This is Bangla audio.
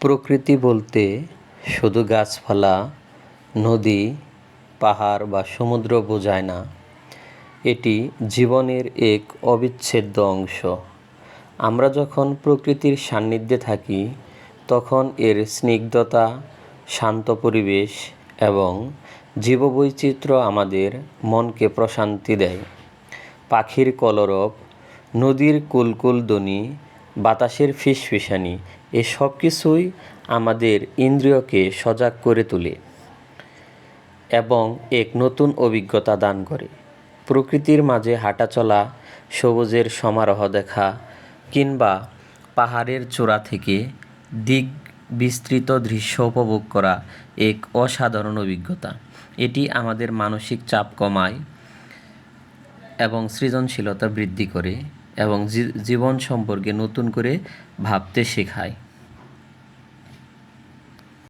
প্রকৃতি বলতে শুধু গাছপালা, নদী, পাহাড় বা সমুদ্র বোঝায় না। এটি জীবনের এক অবিচ্ছেদ্য অংশ। আমরা যখন প্রকৃতির সান্নিধ্যে থাকি, তখন এর স্নিগ্ধতা, শান্ত পরিবেশ এবং জীববৈচিত্র্য আমাদের মনকে প্রশান্তি দেয়। পাখির কলরব, নদীর কুলকুল ধ্বনি, বাতাসের ফিসফিসানি এ সব কিছুই আমাদের ইন্দ্রিয়কে সজাগ করে তোলে এবং এক নতুন অভিজ্ঞতা দান করে। প্রকৃতির মাঝে হাঁটাচলা সবুজের সমারোহ দেখা কিংবা পাহাড়ের চূড়া থেকে দিক বিস্তৃত দৃশ্য উপভোগ করা এক অসাধারণ অভিজ্ঞতা। এটি আমাদের মানসিক চাপ কমায় এবং সৃজনশীলতা বৃদ্ধি করে। এবং জীবন সম্পর্কে নতুন করে ভাবতে শেখায়।